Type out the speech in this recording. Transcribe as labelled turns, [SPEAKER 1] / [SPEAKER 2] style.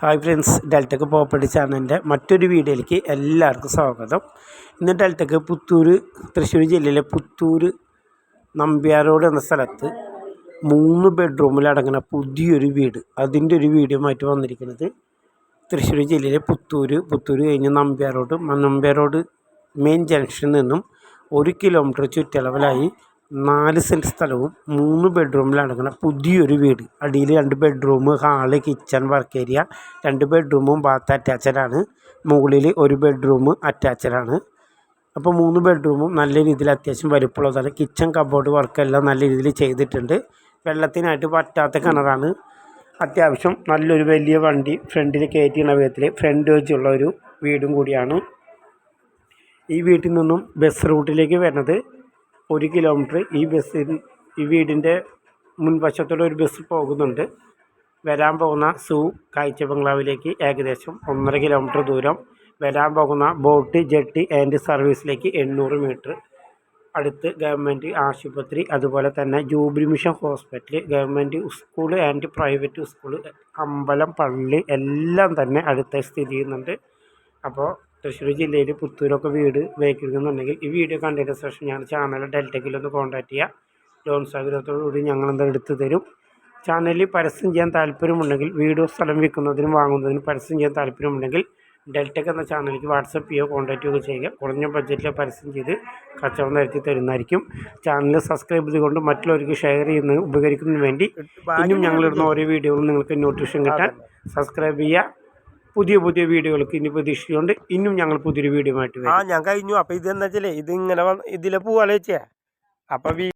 [SPEAKER 1] Hi friends ഡെൽറ്റക്ക് property ചാനലിന്റെ മറ്റൊരു വീഡിയോയിലേക്ക് എല്ലാവർക്കും സ്വാഗതം. ഇന്ന് ഡെൽറ്റക്ക് പുത്തൂർ തൃശ്ശൂർ ജില്ലയിലെ പുത്തൂർ നമ്പ്യാരോട് എന്ന സ്ഥലത്ത് മൂന്ന് ബെഡ്റൂമിലടങ്ങുന്ന പുതിയൊരു വീട് അതിന്റെ ഒരു വീഡിയോ ആയിട്ട് വന്നിരിക്കുന്നത് തൃശ്ശൂർ ജില്ലയിലെ പുത്തൂർ പുത്തൂർ കഴിഞ്ഞ് നമ്പ്യാരോട് നമ്പ്യാരോട് മെയിൻ ജംഗ്ഷനിൽ നിന്നും ഒരു കിലോമീറ്റർ ചുറ്റളവിലായി നാല് സെന്റ് സ്ഥലവും മൂന്ന് ബെഡ്റൂമിലടങ്ങുന്ന പുതിയൊരു വീട്. അടിയിൽ രണ്ട് bedroom hall kitchen work area. രണ്ട് ബെഡ്റൂമും ബാത്ത് അറ്റാച്ചഡാണ് മുകളിൽ ഒരു ബെഡ്റൂം അറ്റാച്ചഡാണ് അപ്പോൾ മൂന്ന് ബെഡ്റൂമും നല്ല രീതിയിൽ അത്യാവശ്യം വലുപ്പമുള്ളതാണ്. കിച്ചൺ കബോർഡ് വർക്കെല്ലാം നല്ല രീതിയിൽ ചെയ്തിട്ടുണ്ട്. വെള്ളത്തിനായിട്ട് പറ്റാത്ത കിണറാണ്. അത്യാവശ്യം നല്ലൊരു വലിയ വണ്ടി ഫ്രണ്ടിൽ കയറ്റിയുള്ള വിധത്തിൽ ഫ്രണ്ട് വെച്ചുള്ള ഒരു വീടും കൂടിയാണ്. ഈ വീട്ടിൽ നിന്നും ബസ് റൂട്ടിലേക്ക് വരുന്നത്. ഒരു കിലോമീറ്റർ ഈ ബസ്സിൽ ഈ വീടിന്റെ മുൻവശത്തൂടെ ഒരു ബസ് പോകുന്നുണ്ട്. വരാൻ പോകുന്ന സൂ കാഴ്ച ബംഗ്ലാവിലേക്ക് ഏകദേശം ഒന്നര കിലോമീറ്റർ ദൂരം വരാൻ പോകുന്ന ബോട്ട് ജെട്ടി ആൻഡ് സർവീസിലേക്ക് എണ്ണൂറ് മീറ്റർ അടുത്ത് ഗവൺമെന്റ് ആശുപത്രി അതുപോലെ തന്നെ jubilee mission hospital government school and private school അമ്പലം പള്ളി എല്ലാം തന്നെ അടുത്ത് സ്ഥിതി ചെയ്യുന്നുണ്ട്. അപ്പോൾ തൃശ്ശൂർ ജില്ലയിൽ പുത്തൂരൊക്കെ വീട് വയ്ക്കുന്നുണ്ടെങ്കിൽ ഈ വീഡിയോ കണ്ടതിന് ശേഷം ഞാൻ ചാനൽ ഒന്ന് കോൺടാക്ട് ചെയ്യുക ലോൺ സൗകര്യത്തോടുകൂടി ഞങ്ങളെന്താ എടുത്തു തരും. ചാനലിൽ പരസ്യം ചെയ്യാൻ താല്പര്യമുണ്ടെങ്കിൽ വീഡിയോ സ്ഥലം വിൽക്കുന്നതിനും വാങ്ങുന്നതിനും പരസ്യം ചെയ്യാൻ താല്പര്യമുണ്ടെങ്കിൽ ഡെൽറ്റക്ക് എന്ന ചാനലിലേക്ക് വാട്സപ്പ് ചെയ്യുക കോൺടാക്റ്റ് ചെയ്യുക ചെയ്യുക. കുറഞ്ഞ ബഡ്ജറ്റിൽ പരസ്യം ചെയ്ത് കച്ചവടം നടത്തി തരുന്നതായിരിക്കും. ചാനൽ സബ്സ്ക്രൈബ് ചെയ്തുകൊണ്ട് മറ്റുള്ളവർക്ക് ഷെയർ ചെയ്യുന്ന ഉപകരിക്കുന്നതിന് വേണ്ടി ഇനിയും ഞങ്ങളിടുന്ന ഓരോ വീഡിയോകളും നിങ്ങൾക്ക് നോട്ടിഫിക്കേഷൻ കിട്ടാൻ സബ്സ്ക്രൈബ് ചെയ്യുക. പുതിയ പുതിയ വീഡിയോകൾക്ക് ഇനി പ്രതീക്ഷിച്ചുകൊണ്ട് ഇന്നും ഞങ്ങൾ പുതിയൊരു വീഡിയോ ആയിട്ട്
[SPEAKER 2] ആ ഞാൻ കഴിഞ്ഞു. അപ്പൊ ഇത് എന്താ വെച്ചാലേ ഇത് ഇങ്ങനെ ഇതിലെ പോവാലോ വെച്ചേ അപ്പൊ വീ